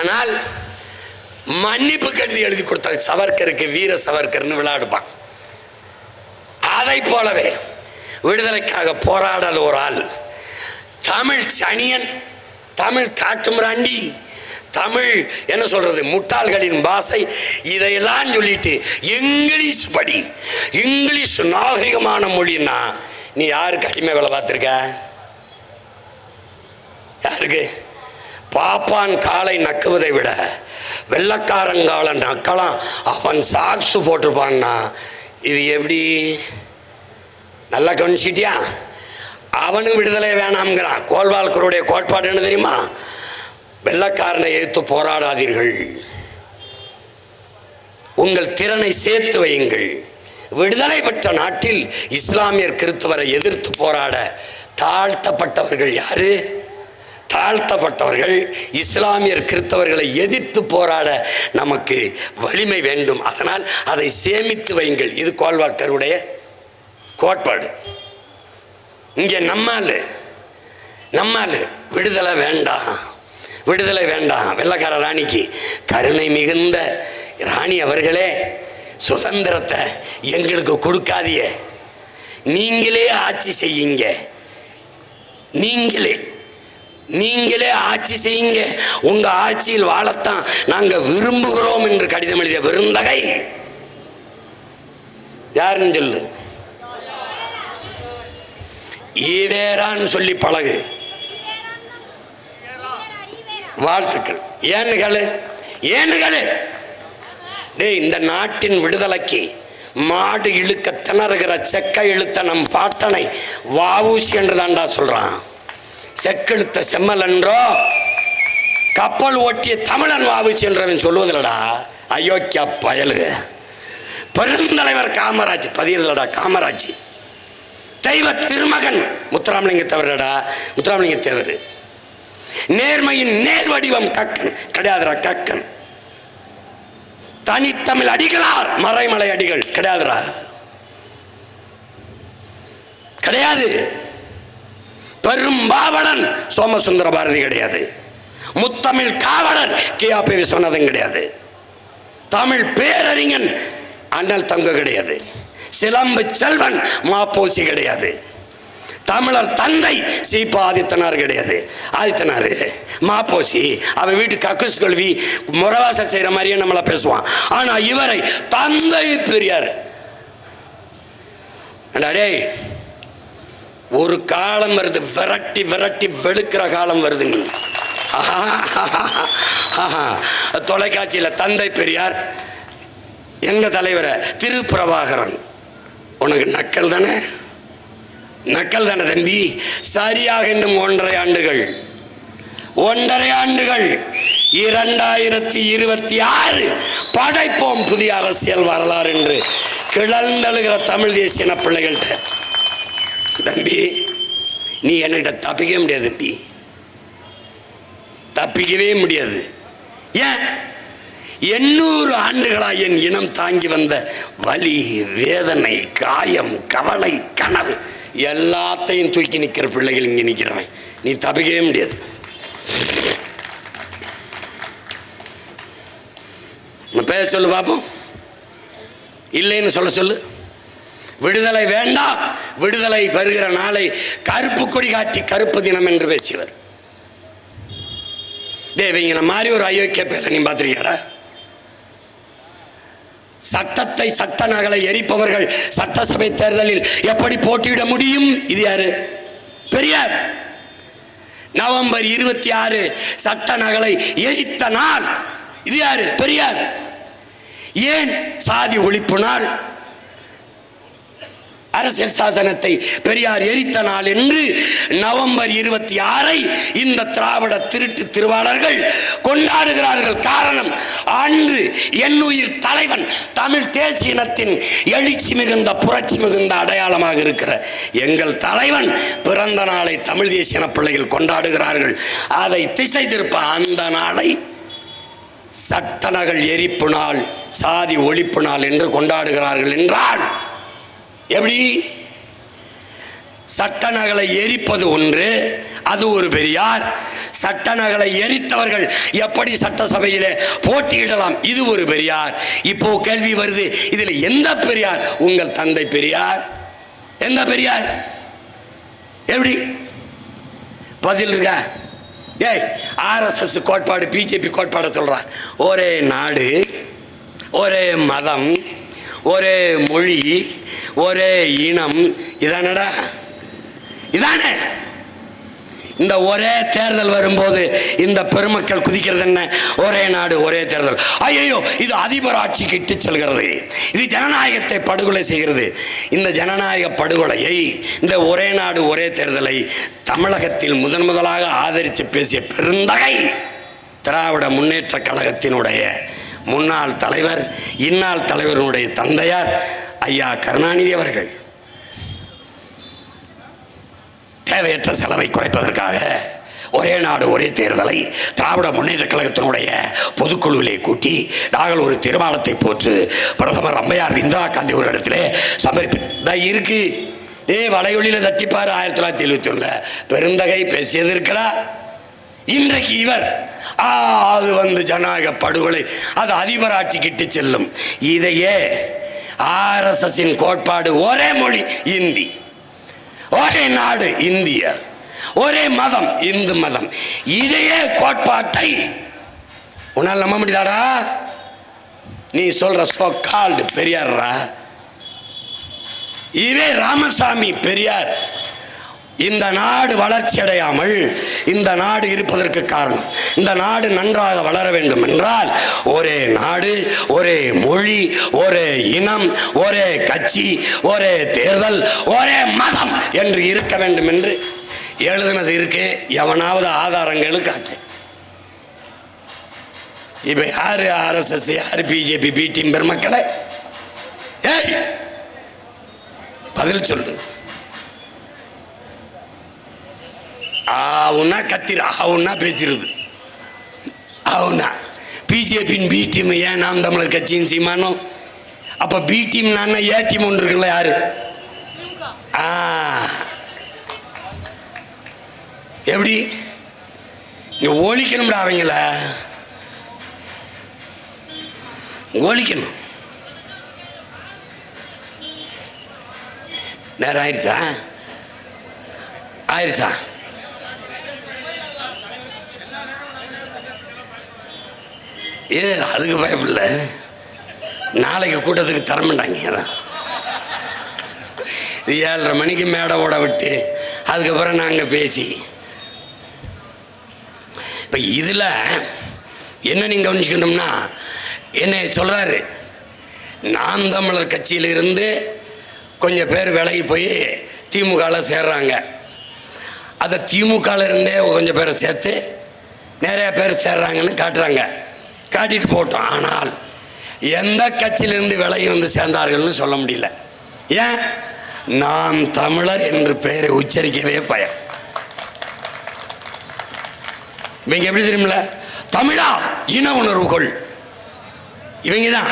ஆனால் மன்னிப்பு கருதி எழுதி கொடுத்த சவர்கருக்கு வீர சவர்க்கர்னு விளையாடுப்பான். அதை போலவே விடுதலைக்காக போராடாத ஒரு ஆள் தமிழ் சனியன் தமிழ் காட்டுமிராண்டி தமிழ் என்ன சொல்றது முட்டாள்களின் பாசை இதையெல்லாம் சொல்லிட்டு இங்கிலீஷ் படி இங்கிலீஷ் நாகரிகமான மொழின்னா நீ யாருக்கு அடிமை வேலை பார்த்துருக்க? யாருக்கு? பாப்பான் காலை நக்குவதை விட வெள்ளக்காரங்கால நக்கலாம் அவன் சாக்ஸு போட்டிருப்பான்னா இது எப்படி? நல்லா கவனிச்சுக்கிட்டியா? அவனும் விடுதலை வேணாம்ங்கிறான். கோல்வால்கருடைய கோட்பாடு என்ன தெரியுமா? வெள்ளக்காரனை எதிர்த்து போராடாதீர்கள். உங்கள் திறனை சேர்த்து வையுங்கள். விடுதலை பெற்ற நாட்டில் இஸ்லாமியர் கிறிஸ்துவரை எதிர்த்து போராட தாழ்த்தப்பட்டவர்கள் யாரு? தாழ்த்தப்பட்டவர்கள் இஸ்லாமியர் கிறிஸ்தவர்களை எதிர்த்து போராட நமக்கு வலிமை வேண்டும். அதனால் அதை சேமித்து வையுங்கள் இது கோல்வாக்கருடைய கோட்பாடு. இங்கே நம்மால் நம்மால் விடுதலை வேண்டாம். விடுதலை வேண்டாம். வெள்ளக்கார ராணிக்கு கருணை மிகுந்த ராணி அவர்களே சுதந்திரத்தை எங்களுக்கு கொடுக்காதிய நீங்களே ஆட்சி செய்யுங்க. நீங்களே நீங்களே ஆட்சி செய்யுங்க. உங்க ஆட்சியில் வாழத்தான் நாங்க விரும்புகிறோம் என்று கடிதம் எழுதிய விருந்தகை யாருன்னு சொல்லு? ஈவேரான்னு சொல்லி பழகு. வாழ்த்துக்கள். ஏன்னு கேளு? ஏன்னு கேளு? டேய் இந்த நாட்டின் விடுதலைக்கு மாடு இழுக்க திணறுகிற செக்க இழுத்த நம் பாட்டனை வாவூசி என்று தாண்டா சொல்றான். செக்கெழுத்த செம்மல் என்றோ கப்பல் ஓட்டிய தமிழன் வாவூசி என்றவன் சொல்லுவதில்லடா. அயோக்கியா பயலு. பெருந்தலைவர் காமராஜ் பதியறதுலடா காமராஜ். தெய்வ திருமகன் முத்துராமலிங்க தவறுடா முத்துராமலிங்க தேவர். நேர்மையின் நேர் வடிவம் கக்கன் கிடையாதுரா கக்கன். தனித்தமிழ் அடிகளார் மறைமலை அடிகள் கிடையாதுரா கிடையாது. பெரும்பாவலன் சோமசுந்தர பாரதி கிடையாது. முத்தமிழ் காவலர் கியாபி விஸ்வநாதன் கிடையாது. தமிழ் பேரறிஞன் அண்ணல் தங்க கிடையாது. சிலம்பு செல்வன் மாப்போசி கிடையாது. தமிழர் தந்தை சீப்பா ஆதித்தனார் கிடையாது. ஆதித்தனார் மாப்போசி அவன் வீட்டு கக்குஸ் கல்வி முறவாசல் செய்கிற மாதிரியே நம்மளை பேசுவான். ஆனால் இவரை தந்தை பெரியார். அடே ஒரு காலம் வருது விரட்டி விரட்டி வெளுக்கிற காலம் வருது தொலைக்காட்சியில் தந்தை பெரியார் எங்கள் தலைவரை? திருப்பிரபாகரன். உனக்கு நக்கல் தானே? நக்கல் தானே தம்பி. சரியாக இன்னும் ஒன்றரை ஆண்டுகள். ஒன்றரை ஆண்டுகள். இரண்டாயிரத்தி இருபத்தி ஆறு படைப்போம் புதிய அரசியல் வரலாறு என்று. கிளர்ந்தழுகிற தமிழ் தேசிய பிள்ளைகள்கிட்ட. தம்பி. நீ என்கிட்ட தப்பிக்க முடியாது தம்பி. தப்பிக்கவே முடியாது. ஏன்? எண்ணூறு ஆண்டுகளாக என் இனம் தாங்கி வந்த வலி வேதனை காயம் கவலை கனவு எல்லாத்தையும் தூக்கி நிற்கிற பிள்ளைகள் இங்கே நிற்கிறவன் நீ தப்பிக்கவே முடியாது. பேச சொல்லு பார்ப்போம் இல்லைன்னு சொல்ல சொல்லு. விடுதலை வேண்டாம். விடுதலை வருகிற நாளை கருப்பு கொடி காட்டி கருப்பு தினம் என்று பேசியவர். டேய் மாதிரி ஒரு அயோக்கிய பேரை நீ பார்த்துருக்கியாடா? சட்டத்தை சட்ட நகலை எரிப்பவர்கள் சட்டசபை தேர்தலில் எப்படி போட்டியிட முடியும்? இது யாரு? பெரியார். நவம்பர் இருபத்தி ஆறு சட்ட நகலை எரித்த நாள். இது யாரு? பெரியார். ஏன் சாதி ஒழிப்பு நாள்? அரசியல் சாசனத்தை பெரியார் எரித்த நாள் என்று நவம்பர் இருபத்தி ஆறை இந்த திராவிட திருட்டு திருவாளர்கள் கொண்டாடுகிறார்கள். காரணம் அன்று என்னுயிர் தலைவன் தமிழ் தேசிய இனத்தின் எழுச்சி மிகுந்த புரட்சி மிகுந்த அடையாளமாக இருக்கிற எங்கள் தலைவன் பிறந்த நாளை தமிழ் தேசிய இன பிள்ளைகள் கொண்டாடுகிறார்கள். அதை திசை திருப்ப அந்த நாளை சட்டனகள் எரிப்பு நாள் சாதி ஒழிப்பு நாள் என்று கொண்டாடுகிறார்கள் என்றால் எப்படி? சட்ட நகலை எரிப்பது ஒன்று அது ஒரு பெரியார். சட்ட நகலை எரித்தவர்கள் எப்படி சட்டசபையில் போட்டியிடலாம்? இது ஒரு பெரியார். இப்போ கேள்வி வருது இதில் எந்த பெரியார்? உங்கள் தந்தை பெரியார். எந்த பெரியார்? எப்படி? பதில் இருக்கா? ஏய் ஆர்எஸ்எஸ் கோட்பாடு பிஜேபி கோட்பாடை சொல்கிறான் ஒரே நாடு ஒரே மதம் ஒரே மொழி ஒரே இனம். இதானடா? இதானே? இந்த ஒரே தேர்தல் வரும்போது இந்த பெருமக்கள் குதிக்கிறது என்ன? ஒரே நாடு ஒரே தேர்தல். ஐயோ இது அதிபர் ஆட்சிக்கு இட்டு செல்கிறது. இது ஜனநாயகத்தை படுகொலை செய்கிறது. இந்த ஜனநாயக படுகொலையை இந்த ஒரே நாடு ஒரே தேர்தலை தமிழகத்தில் முதன் முதலாக ஆதரித்து பேசிய பெருந்தகை திராவிட முன்னேற்ற கழகத்தினுடைய முன்னாள் தலைவர் இந்நாள் தலைவருடைய தந்தையார் ஐயா கருணாநிதி அவர்கள். தேவையற்ற செலவை குறைப்பதற்காக ஒரே நாடு ஒரே தேர்தலை திராவிட முன்னேற்ற கழகத்தினுடைய பொதுக்குழுவிலே கூட்டி நாங்கள் ஒரு தீர்மானத்தை போற்று பிரதமர் அம்மையார் இந்திரா காந்தி ஒரு இடத்திலே சமர்ப்பி இருக்கு. ஏ வலையொலியில் தட்டிப்பார் ஆயிரத்தி தொள்ளாயிரத்தி எழுபத்தி ஒன்றில் பெருந்தகை பேசியது இருக்கடா. இன்றைக்கு இவர் ஆ அது வந்து ஜனநாயக படுகொலை அது அதிபராட்சி கிட்டு செல்லும். இதையே ஆர்எஸ்எஸ்ஸின் கோட்பாடு ஒரே மொழி இந்தி. ஒரே நாடு இந்திய ஒரே மதம் இந்து மதம். இதையே கோட்பாட்டை உன்னால் நம்ப முடியாதா நீ சொல்ற சோ கால்டு பெரியார்ரா? இதே ராமசாமி பெரியார். இந்த நாடு வளர்ச்சி அடையாமல் இந்த நாடு இருப்பதற்கு காரணம். இந்த நாடு நன்றாக வளர வேண்டும் என்றால் ஒரே நாடு ஒரே மொழி ஒரே இனம் ஒரே கட்சி ஒரே தேர்தல் ஒரே மதம் என்று இருக்க வேண்டும் என்று எழுதுனது இருக்கு. எவனாவது ஆதாரங்களும் காட்டு. இப்ப யாரு ஆர்எஸ்எஸ் யாரு பிஜேபி பி டீம் பெருமக்களை? ஏய் பதில் சொல்லு. ஆவுன்னா கத்திர ஆவுன்னா பேசிடுது ஆவுன்னா பிஜேபியின் பி டீம் ஏன் நாம் தமிழர் கட்சியின் சீமானும்? அப்போ பி டீம் நான் ஏ டீம் ஒன்று இருக்குல்ல யாரு? ஆ. எப்படி? இங்க ஒழிக்கணும்டா அவங்கள. ஒழிக்கணும் நேரம் ஆயிடுச்சா? ஆயிடுச்சா? ஏ அதுக்கு பயப்படல நாளைக்கு கூட்டத்துக்கு தரமாட்டாங்க அதான். ஏழரை மணிக்கு மேடை ஓட விட்டு அதுக்கப்புறம் நாங்கள் பேசி. இப்போ இதில் என்ன நீங்கள் கவனிச்சுக்கணும்னா என்ன சொல்கிறாரு நாம் தமிழர் கட்சியிலிருந்து கொஞ்சம் பேர் விலகி போய் திமுகவில் சேர்றாங்க. அதை திமுகவில் இருந்தே கொஞ்சம் பேரை சேர்த்து நிறையா பேர் சேர்றாங்கன்னு காட்டுறாங்க. காட்டிட்டு போட்டோம். ஆனால் எந்த கட்சியிலிருந்து விலகி வந்து சேர்ந்தார்கள்னு சொல்ல முடியல. ஏன்? நாம் தமிழர் என்று பெயரை உச்சரிக்கவே பயம். இவங்க எப்படி தெரியுமில தமிழா இன உணர்வு கொள் இவங்க தான்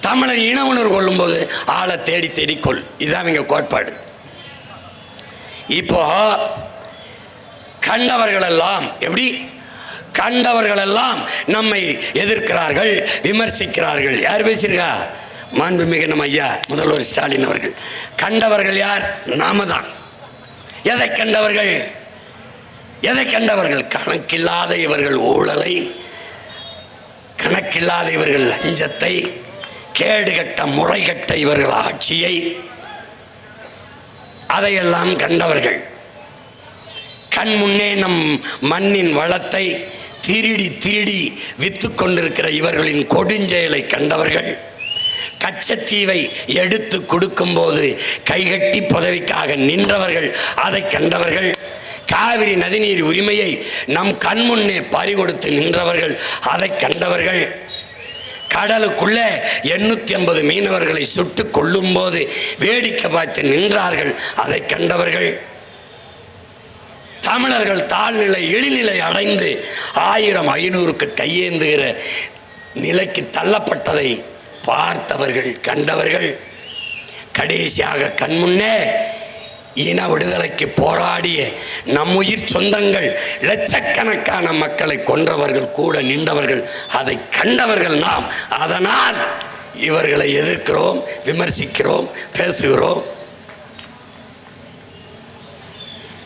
தமிழர் இன உணர்வு கொள்ளும்போது ஆளை தேடி தேடி கொள். இதுதான் இவங்க கோட்பாடு. இப்போ கண்டவர்களெல்லாம் எப்படி? கண்டவர்கள் எல்லாம் நம்மை எதிர்க்கிறார்கள் விமர்சிக்கிறார்கள். யார் பேசியிருக்கா? மாண்புமிகு நம்ம ஐயா முதல்வர் ஸ்டாலின் அவர்கள். கண்டவர்கள் யார்? நாம தான். எதை கண்டவர்கள்? எதை கண்டவர்கள்? கணக்கில்லாத இவர்கள் ஊழலை கணக்கில்லாத இவர்கள் லஞ்சத்தை கேடுகட்ட முறைகட்ட இவர்கள் ஆட்சியை அதையெல்லாம் கண்டவர்கள். கண் முன்னே நம் மண்ணின் வளத்தை திருடி திருடி வித்து கொண்டிருக்கிற இவர்களின் கொடுஞ்செயலை கண்டவர்கள் கச்சத்தீவை எடுத்து கொடுக்கும்போது கைகட்டி பதவிக்காக நின்றவர்கள் அதை கண்டவர்கள் காவிரி நதிநீர் உரிமையை நம் கண்முன்னே பறிகொடுத்து நின்றவர்கள் அதை கண்டவர்கள். கடலுக்குள்ளே எண்ணூற்றி ஐம்பது மீனவர்களை சுட்டு கொல்லும்போது வேடிக்கை பார்த்து நின்றார்கள் அதை கண்டவர்கள். தமிழர்கள் தாழ்நிலை இழிநிலை அடைந்து ஆயிரம் ஐநூறுக்கு கையேந்துகிற நிலைக்கு தள்ளப்பட்டதை பார்த்தவர்கள் கண்டவர்கள் கடைசியாக கண்முன்னே இன விடுதலைக்கு போராடிய நம்முயிர் சொந்தங்கள் லட்சக்கணக்கான மக்களை கொன்றவர்கள் கூட நின்றவர்கள் அதை கண்டவர்கள் நாம். அதனால் இவர்களை எதிர்க்கிறோம் விமர்சிக்கிறோம் பேசுகிறோம்.